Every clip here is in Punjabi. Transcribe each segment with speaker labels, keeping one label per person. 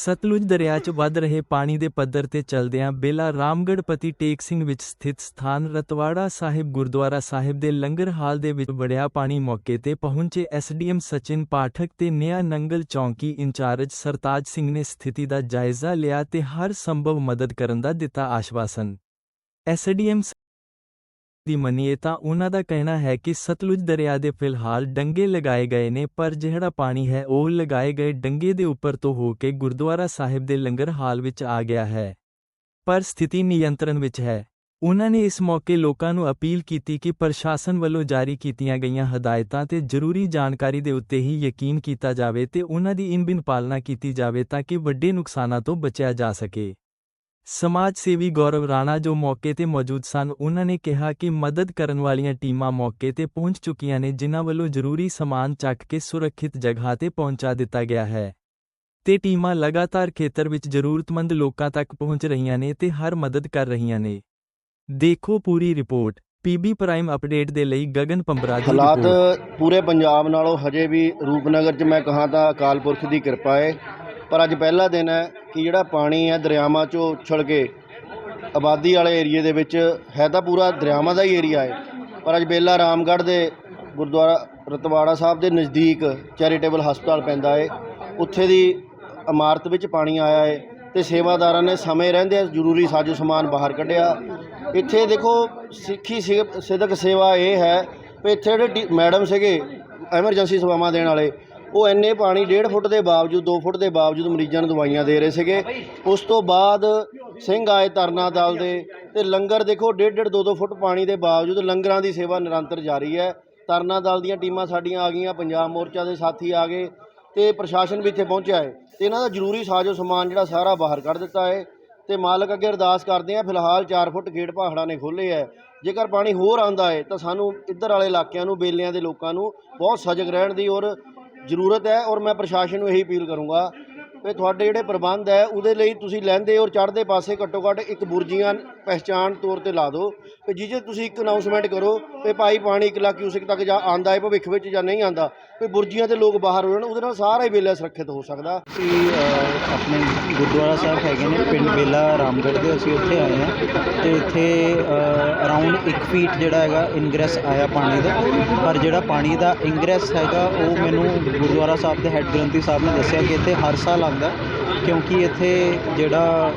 Speaker 1: ਸਤਲੁਜ ਦਰਿਆ 'ਚ ਵੱਧ ਰਹੇ ਪਾਣੀ ਦੇ ਪੱਧਰ ਤੇ ਚਲਦਿਆਂ ਬੇਲਾ ਰਾਮਗੜ੍ਹ ਪਤੀ ਟੇਕ ਸਿੰਘ ਵਿੱਚ ਸਥਿਤ ਸਥਾਨ ਰਤਵਾੜਾ ਸਾਹਿਬ ਗੁਰਦੁਆਰਾ ਸਾਹਿਬ ਦੇ ਲੰਗਰ ਹਾਲ ਦੇ ਵਿੱਚ ਵੜਿਆ ਪਾਣੀ ਮੌਕੇ ਤੇ ਪਹੁੰਚੇ ਐਸਡੀਐਮ ਸਚਿਨ ਪਾਠਕ ਤੇ ਨਿਆ ਨੰਗਲ ਚੌਂਕੀ ਇੰਚਾਰਜ ਸਰਤਾਜ ਸਿੰਘ ਨੇ ਸਥਿਤੀ ਦਾ ਜਾਇਜ਼ਾ ਲਿਆ ਤੇ ਹਰ ਸੰਭਵ ਮਦਦ ਕਰਨ ਦਾ ਦਿੱਤਾ ਆਸ਼ਵਾਸਨ। ਐਸਡੀਐਮ ਦੀ ਮੰਨੀਏ ਤਾਂ ਉਹਨਾਂ ਦਾ ਕਹਿਣਾ ਹੈ ਕਿ ਸਤਲੁਜ ਦਰਿਆ ਦੇ ਫਿਲਹਾਲ ਡੰਗੇ ਲਗਾਏ ਗਏ ਨੇ, ਪਰ ਜਿਹੜਾ ਪਾਣੀ ਹੈ ਉਹ ਲਗਾਏ ਗਏ ਡੰਗੇ ਦੇ ਉੱਪਰ ਤੋਂ ਹੋ ਕੇ ਗੁਰਦੁਆਰਾ ਸਾਹਿਬ ਦੇ ਲੰਗਰ ਹਾਲ ਵਿੱਚ ਆ ਗਿਆ ਹੈ। ਪਰ ਸਥਿਤੀ ਨਿਯੰਤਰਣ ਵਿੱਚ ਹੈ। ਉਹਨਾਂ ਨੇ ਇਸ ਮੌਕੇ ਲੋਕਾਂ ਨੂੰ ਅਪੀਲ ਕੀਤੀ ਕਿ ਪ੍ਰਸ਼ਾਸਨ ਵੱਲੋਂ ਜਾਰੀ ਕੀਤੀਆਂ ਗਈਆਂ ਹਦਾਇਤਾਂ ਤੇ ਜ਼ਰੂਰੀ ਜਾਣਕਾਰੀ ਦੇ ਉੱਤੇ ਹੀ ਯਕੀਨ ਕੀਤਾ ਜਾਵੇ ਤੇ ਉਹਨਾਂ ਦੀ ਇਨਬਿਨ ਪਾਲਣਾ ਕੀਤੀ ਜਾਵੇ ਤਾਂ ਕਿ ਵੱਡੇ ਨੁਕਸਾਨਾਂ ਤੋਂ ਬਚਿਆ ਜਾ ਸਕੇ। ਸਮਾਜ ਸੇਵੀ ਗੌਰਵ ਰਾਣਾ ਜੋ ਮੌਕੇ ਤੇ ਮੌਜੂਦ ਸਨ ਉਹਨਾਂ ਨੇ ਕਿਹਾ ਕਿ ਮਦਦ ਕਰਨ ਵਾਲੀਆਂ ਟੀਮਾਂ ਮੌਕੇ ਤੇ ਪਹੁੰਚ ਚੁੱਕੀਆਂ ਨੇ ਜਿਨ੍ਹਾਂ ਵੱਲੋਂ ਜ਼ਰੂਰੀ ਸਮਾਨ ਚੱਕ ਕੇ ਸੁਰੱਖਿਅਤ ਜਗ੍ਹਾ ਤੇ ਪਹੁੰਚਾ ਦਿੱਤਾ ਗਿਆ ਹੈ। ਤੇ ਟੀਮਾਂ ਲਗਾਤਾਰ ਖੇਤਰ ਵਿੱਚ ਜ਼ਰੂਰਤਮੰਦ ਲੋਕਾਂ ਤੱਕ ਪਹੁੰਚ ਰਹੀਆਂ ਨੇ ਤੇ ਹਰ ਮਦਦ ਕਰ ਰਹੀਆਂ ਨੇ। ਦੇਖੋ ਪੂਰੀ ਰਿਪੋਰਟ ਪੀਬੀ ਪ੍ਰਾਈਮ ਅਪਡੇਟ ਦੇ ਲਈ ਗਗਨ ਪੰਬਰਾ ਦੀ
Speaker 2: ਹਾਲਾਤ ਪੂਰੇ ਪੰਜਾਬ ਨਾਲੋਂ ਹਜੇ ਵੀ ਰੂਪਨਗਰ 'ਚ ਮੈਂ ਕਹਾਂ ਤਾਂ ਅਕਾਲ ਪੁਰਖ ਦੀ ਕਿਰਪਾ ਹੈ ਪਰ ਅੱਜ ਪਹਿਲਾ ਦਿਨ ਹੈ ਕਿ ਜਿਹੜਾ ਪਾਣੀ ਹੈ ਦਰਿਆਵਾਂ 'ਚੋਂ ਉਛਲ ਕੇ ਆਬਾਦੀ ਵਾਲੇ ਏਰੀਏ ਦੇ ਵਿੱਚ ਹੈ ਤਾਂ ਪੂਰਾ ਦਰਿਆਵਾਂ ਦਾ ਹੀ ਏਰੀਆ ਹੈ। ਪਰ ਅੱਜ ਬੇਲਾ ਰਾਮਗੜ੍ਹ ਦੇ ਗੁਰਦੁਆਰਾ ਰਤਵਾੜਾ ਸਾਹਿਬ ਦੇ ਨਜ਼ਦੀਕ ਚੈਰੀਟੇਬਲ ਹਸਪਤਾਲ ਪੈਂਦਾ ਹੈ ਉੱਥੇ ਦੀ ਇਮਾਰਤ ਵਿੱਚ ਪਾਣੀ ਆਇਆ ਹੈ ਤੇ ਸੇਵਾਦਾਰਾਂ ਨੇ ਸਮੇਂ ਰਹਿੰਦੇ ਜ਼ਰੂਰੀ ਸਾਜੋ ਸਮਾਨ ਬਾਹਰ ਕੱਢਿਆ। ਇੱਥੇ ਦੇਖੋ ਸਿੱਖੀ ਸੇ- ਸਿਦਕ ਸੇਵਾ ਇਹ ਹੈ ਵੀ ਇੱਥੇ ਜਿਹੜੇ ਟੀ- ਮੈਡਮ ਸੀਗੇ ਐਮਰਜੈਂਸੀ ਸੇਵਾਵਾਂ ਦੇਣ ਵਾਲੇ ਉਹ ਇੰਨੇ ਪਾਣੀ 1.5 ਫੁੱਟ ਦੇ ਬਾਵਜੂਦ 2 ਫੁੱਟ ਦੇ ਬਾਵਜੂਦ ਮਰੀਜ਼ਾਂ ਨੂੰ ਦਵਾਈਆਂ ਦੇ ਰਹੇ ਸੀਗੇ। ਉਸ ਤੋਂ ਬਾਅਦ ਸਿੰਘ ਆਏ ਤਰਨਾ ਦਲ ਦੇ ਤੇ ਲੰਗਰ ਦੇਖੋ 1.5 2-2 ਫੁੱਟ ਪਾਣੀ ਦੇ ਬਾਵਜੂਦ ਲੰਗਰਾਂ ਦੀ ਸੇਵਾ ਨਿਰੰਤਰ ਜਾਰੀ ਹੈ। ਤਰਨਾ ਦਲ ਦੀਆਂ ਟੀਮਾਂ ਸਾਡੀਆਂ ਆ ਗਈਆਂ, ਪੰਜਾਬ ਮੋਰਚਾ ਦੇ ਸਾਥੀ ਆ ਗਏ ਤੇ ਪ੍ਰਸ਼ਾਸਨ ਵੀ ਇੱਥੇ ਪਹੁੰਚਿਆ ਹੈ। ਤੇ ਇਹਨਾਂ ਦਾ ਜ਼ਰੂਰੀ ਸਾਜੋ ਸਮਾਨ ਜਿਹੜਾ ਸਾਰਾ ਬਾਹਰ ਕੱਢ ਦਿੱਤਾ ਹੈ ਤੇ ਮਾਲਕ ਅੱਗੇ ਅਰਦਾਸ ਕਰਦੇ ਆ, ਫਿਲਹਾਲ 4 ਫੁੱਟ ਗੇਟ ਪਹਾੜਾਂ ਨੇ ਖੋਲ੍ਹੇ ਹੈ। ਜੇਕਰ ਪਾਣੀ ਹੋਰ ਆਂਦਾ ਹੈ ਤਾਂ ਸਾਨੂੰ ਇੱਧਰ ਵਾਲੇ ਇਲਾਕਿਆਂ ਨੂੰ, ਬੇਲਿਆਂ ਦੇ ਲੋਕਾਂ ਨੂੰ ਬਹੁਤ ਸਜਗ ਰਹਿਣ ਦੀ ਔਰ ਜ਼ਰੂਰਤ ਹੈ ਔਰ ਮੈਂ ਪ੍ਰਸ਼ਾਸਨ ਨੂੰ ਇਹੀ ਅਪੀਲ ਕਰੂੰਗਾ ਵੀ ਤੁਹਾਡੇ ਜਿਹੜੇ ਪ੍ਰਬੰਧ ਹੈ, ਉਹਦੇ ਲਈ ਤੁਸੀਂ ਲੈਂਦੇ ਔਰ ਚੜ੍ਹਦੇ ਪਾਸੇ ਘੱਟੋ ਘੱਟ ਇੱਕ ਬੁਰਜੀਆਂ ਪਹਿਚਾਣ ਤੌਰ ਤੇ ਲਾ ਦਿਓ। ਕਿ ਜਿਹਦੇ ਤੁਸੀਂ ਇੱਕ ਅਨਾਉਂਸਮੈਂਟ ਕਰੋ ਕਿ ਭਾਈ ਪਾਣੀ 1 ਲੱਖ ਕਿਊਸਿਕ ਤੱਕ ਜਾਂ ਆਂਦਾ ਹੈ, ਭਵਿੱਖ ਵਿੱਚ ਜਾਂ ਨਹੀਂ ਆਂਦਾ ਵੀ ਬੁਰਜੀਆਂ ਤੇ ਲੋਕ ਬਾਹਰ ਹੋ ਜਾਣ, ਉਹਦੇ ਨਾਲ ਸਾਰਾ ਹੀ ਵੇਲਾ ਸੁਰੱਖਿਅਤ ਹੋ ਸਕਦਾ।
Speaker 3: ਅਸੀਂ ਆਪਣੇ ਗੁਰਦੁਆਰਾ ਸਾਹਿਬ ਹੈਗੇ ਨੇ, ਪਿੰਡ ਬੇਲਾ ਰਾਮਗੜ੍ਹ ਦੇ, ਅਸੀਂ ਉੱਥੇ ਆਏ ਹਾਂ। ਤੇ ਇੱਥੇ ਅਰਾਊਂਡ 1 ਫੀਟ ਜਿਹੜਾ ਹੈਗਾ ਇਨਗ੍ਰੈਸ ਆਇਆ ਪਾਣੀ ਦਾ। ਪਰ ਜਿਹੜਾ ਪਾਣੀ ਦਾ ਇਨਗ੍ਰੈਸ ਹੈਗਾ, ਉਹ ਮੈਨੂੰ ਗੁਰਦੁਆਰਾ ਸਾਹਿਬ ਦੇ ਹੈੱਡ ਗ੍ਰੰਥੀ ਸਾਹਿਬ ਨੇ ਦੱਸਿਆ ਕਿ ਇੱਥੇ ਹਰ ਸਾਲ ਆਉਂਦਾ ਕਿਉਂਕਿ ਇੱਥੇ ਜਿਹੜਾ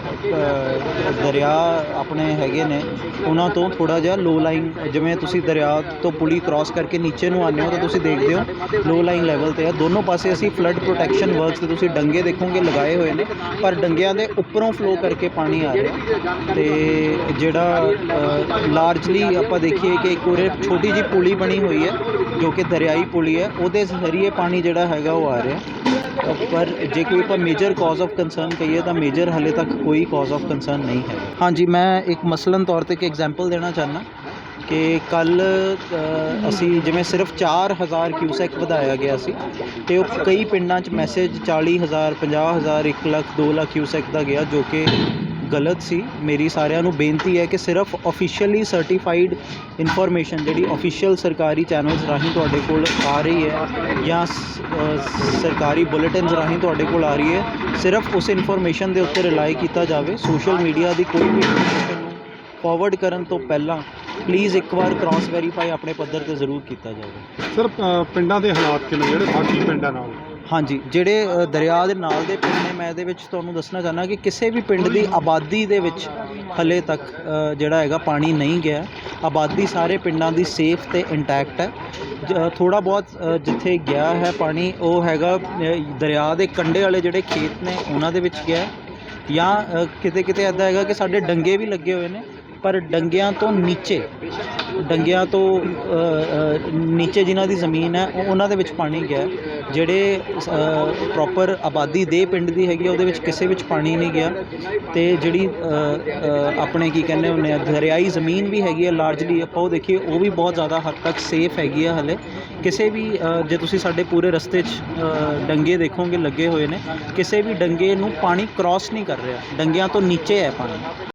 Speaker 3: ਦਰਿਆ ਆਪਣੇ ਹੈਗੇ ਨੇ, ਉਹਨਾਂ ਤੋਂ ਥੋੜਾ ਜਿਹਾ ਲੋ ਲਾਈਨ ਜਿਵੇਂ ਤੁਸੀਂ ਦਰਿਆ ਤੋਂ ਪੁਲੀ ਕ੍ਰਾਸ ਕਰਕੇ ਨੀਚੇ ਨੂੰ ਆਉਂਦੇ ਹੋ ਤਾਂ ਤੁਸੀਂ ਦੇਖਦੇ ਹੋ ਲੋ ਲਾਈਨ ਲੈਵਲ ਤੇ ਆ। ਦੋਨੋਂ ਪਾਸੇ ਅਸੀਂ ਫਲੱਡ ਪ੍ਰੋਟੈਕਸ਼ਨ ਵਰਕਸ ਤੇ ਤੁਸੀਂ ਡੰਗੇ ਦੇਖੋਗੇ, ਲਗਾਏ ਹੋਏ ਨੇ, ਪਰ ਡੰਗਿਆਂ ਦੇ ਉੱਪਰੋਂ ਫਲੋ ਕਰਕੇ ਪਾਣੀ ਆ ਰਿਹਾ। ਤੇ ਜਿਹੜਾ ਲਾਰਜਲੀ ਆਪਾਂ ਦੇਖੀਏ ਕਿ ਇੱਕ ਉਰੇ ਛੋਟੀ ਜੀ ਪੁਲੀ ਬਣੀ ਹੋਈ ਹੈ, ਜੋ ਕਿ ਦਰਿਆਈ ਪੁਲੀ ਹੈ, ਉਹਦੇ ਜ਼ਰੀਏ ਪਾਣੀ ਜਿਹੜਾ ਹੈਗਾ ਉਹ ਆ ਰਿਹਾ। ਪਰ ਜੇ ਕੋਈ ਆਪਾਂ ਮੇਜਰ ਕਾਜ਼ ਆਫ ਕੰਸਰਨ ਕਹੀਏ ਤਾਂ ਮੇਜਰ ਹਲੇ ਤੱਕ ਕੋਈ ਕਾਜ਼ ਆਫ ਕੰਸਰਨ ਨਹੀਂ ਹੈ। ਹਾਂਜੀ, ਮੈਂ ਇੱਕ ਮਸਲਨ ਤੌਰ ਤੇ ਇੱਕ ਐਗਜ਼ਾਮਪਲ ਦੇਣਾ ਚਾਹਨਾ ਕਿ ਕੱਲ ਅਸੀਂ ਜਿਵੇਂ ਸਿਰਫ 4000 ਕਿਊਸੈਕ ਵਧਾਇਆ ਗਿਆ ਸੀ ਤੇ ਉਹ ਕਈ ਪਿੰਡਾਂ 'ਚ ਮੈਸੇਜ 40000 50000 1 ਲੱਖ 2 ਲੱਖ ਕਿਊਸੈਕ ਦਾ ਗਿਆ ਜੋ ਕਿ ਗਲਤ ਸੀ। ਮੇਰੀ ਸਾਰਿਆਂ ਨੂੰ ਬੇਨਤੀ ਹੈ ਕਿ ਸਿਰਫ ਅਫੀਸ਼ੀਅਲੀ ਸਰਟੀਫਾਈਡ ਇਨਫੋਰਮੇਸ਼ਨ ਜਿਹੜੀ ਅਫੀਸ਼ੀਅਲ ਸਰਕਾਰੀ ਚੈਨਲਸ ਰਾਹੀਂ ਤੁਹਾਡੇ ਕੋਲ ਆ ਰਹੀ ਹੈ ਜਾਂ ਸਰਕਾਰੀ ਬੁਲੇਟਿਨਸ ਰਾਹੀਂ ਤੁਹਾਡੇ ਕੋਲ ਆ ਰਹੀ ਹੈ, ਸਿਰਫ ਉਸ ਇਨਫੋਰਮੇਸ਼ਨ ਦੇ ਉੱਤੇ ਰਿਲਾਈ ਕੀਤਾ ਜਾਵੇ। ਸੋਸ਼ਲ ਮੀਡੀਆ ਦੀ ਕੋਈ ਵੀ ਇਨਫੋਰਮੇਸ਼ਨ ਨੂੰ ਫਾਰਵਰਡ ਕਰਨ ਤੋਂ ਪਹਿਲਾਂ ਪਲੀਜ਼ ਇੱਕ ਵਾਰ ਕ੍ਰਾਸ ਵੈਰੀਫਾਈ ਆਪਣੇ ਪੱਧਰ ਤੇ ਜ਼ਰੂਰ ਕੀਤਾ ਜਾਵੇ।
Speaker 4: ਸਰ ਪਿੰਡਾਂ ਦੇ ਹਾਲਾਤ ਕਿਵੇਂ? ਜਿਹੜੇ ਬਾਕੀ ਪਿੰਡਾਂ ਨਾਲ?
Speaker 3: ਹਾਂਜੀ ਜਿਹੜੇ ਅ, ਦਰਿਆ ਦੇ ਨਾਲ ਦੇ ਪਿੰਡ ਨੇ ਮੈਂ ਇਹਦੇ ਵਿੱਚ ਤੁਹਾਨੂੰ ਦੱਸਣਾ ਚਾਹੁੰਦਾ ਕਿ ਕਿਸੇ ਵੀ ਪਿੰਡ ਦੀ ਆਬਾਦੀ ਦੇ ਵਿੱਚ ਹਲੇ ਤੱਕ ਅ, ਜਿਹੜਾ ਹੈਗਾ ਪਾਣੀ ਨਹੀਂ ਗਿਆ। ਆਬਾਦੀ ਸਾਰੇ ਪਿੰਡਾਂ ਦੀ ਸੇਫ ਤੇ ਇੰਟੈਕਟ ਹੈ। ਥੋੜਾ ਬਹੁਤ ਅ, ਜਿੱਥੇ ਗਿਆ ਹੈ ਪਾਣੀ ਉਹ ਹੈਗਾ ਅ, ਦਰਿਆ ਦੇ ਕੰਢੇ ਵਾਲੇ ਜਿਹੜੇ ਖੇਤ ਨੇ ਉਹਨਾਂ ਦੇ ਵਿੱਚ ਗਿਆ। ਹੈ। ਜਾਂ ਕਿਤੇ ਕਿਤੇ ਐਦਾਂ ਹੈਗਾ ਕਿ ਸਾਡੇ ਡੰਗੇ ਵੀ ਲੱਗੇ ਹੋਏ ਨੇ। ਪਰ ਡੰਗਿਆਂ ਤੋਂ ਨੀਚੇ, ਡੰਗਿਆਂ ਤੋਂ ਨੀਚੇ ਜਿਨ੍ਹਾਂ ਦੀ ਜ਼ਮੀਨ ਹੈ ਉਹਨਾਂ ਦੇ ਵਿੱਚ ਪਾਣੀ ਗਿਆ ਜਿਹੜੇ ਪ੍ਰੋਪਰ ਆਬਾਦੀ ਦੇ ਪਿੰਡ ਦੀ ਹੈਗੀ ਆ ਉਹਦੇ ਵਿੱਚ ਕਿਸੇ ਵਿੱਚ ਪਾਣੀ ਨਹੀਂ ਗਿਆ। ਤੇ ਜਿਹੜੀ ਆਪਣੇ ਕੀ ਕਹਿੰਦੇ ਹੁੰਦੇ ਆ, ਦਰਿਆਈ ਜ਼ਮੀਨ ਵੀ ਹੈਗੀ ਹੈ ਲਾਰਜਲੀ ਆਪਾਂ ਉਹ ਦੇਖੀਏ, ਉਹ ਵੀ ਬਹੁਤ ਜ਼ਿਆਦਾ ਹੱਦ ਤੱਕ ਸੇਫ ਹੈਗੀ ਆ ਹਲੇ। ਕਿਸੇ ਵੀ ਜੇ ਤੁਸੀਂ ਸਾਡੇ ਪੂਰੇ ਰਸਤੇ 'ਚ ਡੰਗੇ ਦੇਖੋਗੇ, ਲੱਗੇ ਹੋਏ ਨੇ, ਕਿਸੇ ਵੀ ਡੰਗੇ ਨੂੰ ਪਾਣੀ ਕ੍ਰਾਸ ਨਹੀਂ ਕਰ ਰਿਹਾ। ਡੰਗਿਆਂ ਤੋਂ ਨੀਚੇ ਹੈ ਪਾਣੀ।